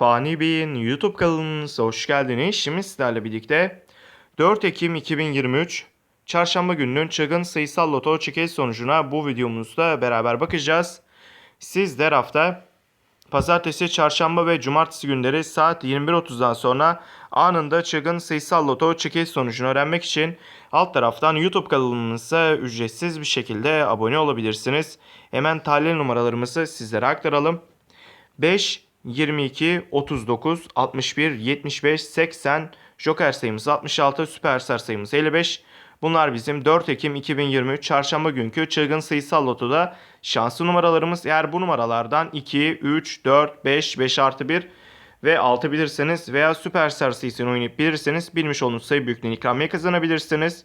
Fani Bey'in YouTube kanalınıza hoş geldiniz. Şimdi sizlerle birlikte 4 Ekim 2023 Çarşamba gününün çılgın sayısal loto çekiliş sonucuna bu videomuzda beraber bakacağız. Sizler hafta Pazartesi, çarşamba ve cumartesi günleri saat 21.30'dan sonra anında çılgın sayısal loto çekiliş sonucunu öğrenmek için alt taraftan YouTube kanalımıza ücretsiz bir şekilde abone olabilirsiniz. Hemen tahlil numaralarımızı sizlere aktaralım. 5, 22, 39, 61, 75, 80, Joker sayımız 66, Süperstar sayımız 55. Bunlar bizim 4 Ekim 2023 çarşamba günkü çılgın sayısal lotoda şanslı numaralarımız. Eğer bu numaralardan 2, 3, 4, 5, 5 artı 1 ve 6 bilirseniz veya Süperstar sayısını oynayıp bilirseniz bilmiş olduğunuz sayı büyüklüğünü ikramiye kazanabilirsiniz.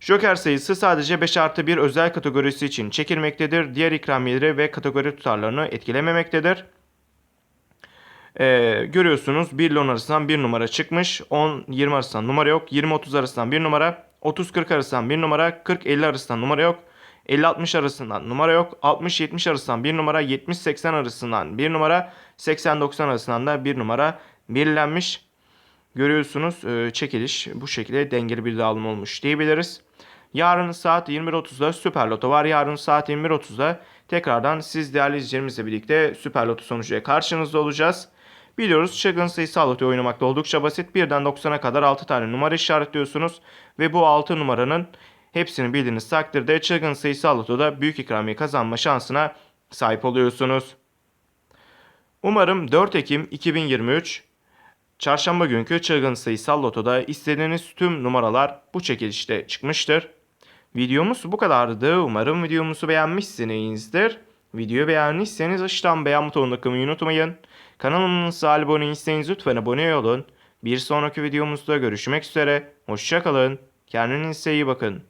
Joker sayısı sadece 5 artı 1 özel kategorisi için çekilmektedir. Diğer ikramiyeleri ve kategori tutarlarını etkilememektedir. Ee, görüyorsunuz 1 ile 10 arasından 1 numara çıkmış. 10-20 arasından numara yok. 20-30 arasından 1 numara. 30-40 arasından 1 numara. 40-50 arasından numara yok. 50-60 arasından numara yok. 60-70 arasından 1 numara. 70-80 arasından 1 numara. 80-90 arasından da 1 numara belirlenmiş. Görüyorsunuz e, çekiliş bu şekilde dengeli bir dağılım olmuş diyebiliriz. Yarın saat 21.30'da Süper Loto var. Yarın saat 21.30'da tekrardan siz değerli izleyicilerimizle birlikte Süper Loto sonucuyla karşınızda olacağız. Biliyoruz çılgın sayısal loto oynamakta oldukça basit. 1'den 90'a kadar 6 tane numara işaretliyorsunuz. Ve bu 6 numaranın hepsini bildiğiniz takdirde çılgın sayısal lotoda büyük ikramiye kazanma şansına sahip oluyorsunuz. Umarım 4 Ekim 2023 Çarşamba günkü çılgın sayısal lotoda istediğiniz tüm numaralar bu çekilişte çıkmıştır. Videomuz bu kadardı. Umarım videomuzu beğenmişsinizdir. Videoyu beğendiyseniz aşağıdan beğen butonuna kılmayı unutmayın. Kanalımıza abone değilseniz lütfen abone olun. Bir sonraki videomuzda görüşmek üzere. Hoşçakalın. Kendinize iyi bakın.